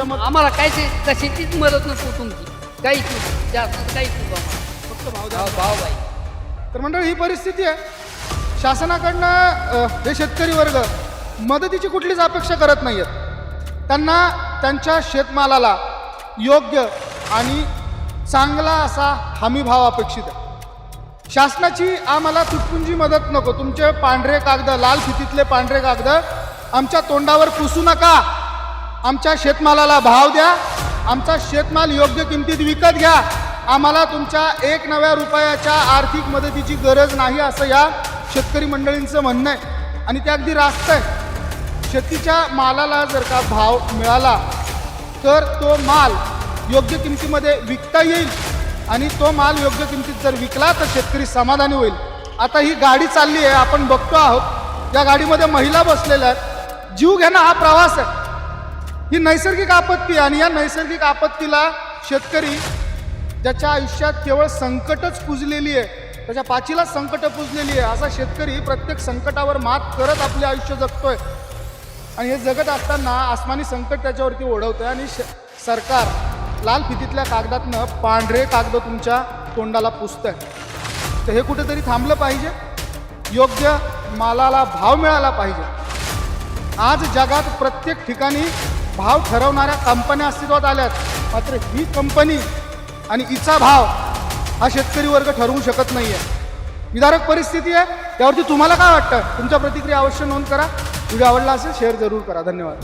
आम्हाला काहीच कशाचीच मदत नसतो तुमची. काहीच नाही जास्त काहीच नको. आम्हाला फक्त भाव द्या. भाव बाई तर मंडळी ही परिस्थिती आहे. शासनाकडनं अ, हे शेतकरी वर्ग मदतीची कुठलीच अपेक्षा करत नाही आहेत त्यांना त्यांच्या शेतमालाला योग्य आणि चांगला असा हमी भाव अपेक्षित आहे. शासनाची आम्हाला तुटपुंजी मदत नको. तुमचे पांढरे कागद लाल फितीतले पांढरे कागद आमच्या तोंडावर पुसू नका. आमच्या शेतमालाला भाव द्या. आमचा शेतमाल योग्य किमतीत विकत घ्या. आम्हाला तुमच्या एक नव्या रुपयाच्या आर्थिक मदतीची गरज नाही असं या शेतकरी मंडळींचं म्हणणं आहे. आणि ते अगदी रास्त आहे. शेतीच्या मालाला जर का भाव मिळाला तर तो माल योग्य किमतीमध्ये विकता येईल. आणि तो माल योग्य किमतीत जर विकला तर शेतकरी समाधानी होईल. आता ही गाडी चालली आहे आपण बघतो आहोत. या गाडीमध्ये महिला बसलेल्या आहेत. जीव घेणं हा प्रवास आहे. ही नैसर्गिक आपत्ती आणि या नैसर्गिक आपत्तीला शेतकरी ज्याच्या आयुष्यात केवळ संकटच पुजलेली आहे त्याच्या पाचीला संकट पुजलेली आहे असा शेतकरी प्रत्येक संकटावर मात करत आपले आयुष्य जगतोय. आणि हे जगत असताना आसमानी संकट त्याच्यावरती ओढवतंय आणि श सरकार लाल फितीतल्या कागदातनं पांढरे कागद तुमच्या तोंडाला पुसतंय. तर हे कुठेतरी थांबलं पाहिजे. योग्य मालाला भाव मिळाला पाहिजे. आज जगात प्रत्येक ठिकाणी भाव ठरवणाऱ्या कंपन्या अस्तित्वात आल्यात. मात्र ही कंपनी आणि हिचा भाव हा शेतकरी वर्ग ठरवू शकत नाही आहे विदारक परिस्थिती आहे त्यावरती तुम्हाला काय वाटतं? तुमच्या प्रतिक्रिया अवश्य नोंद करा. व्हिडिओ आवडला असेल शेअर जरूर करा. धन्यवाद.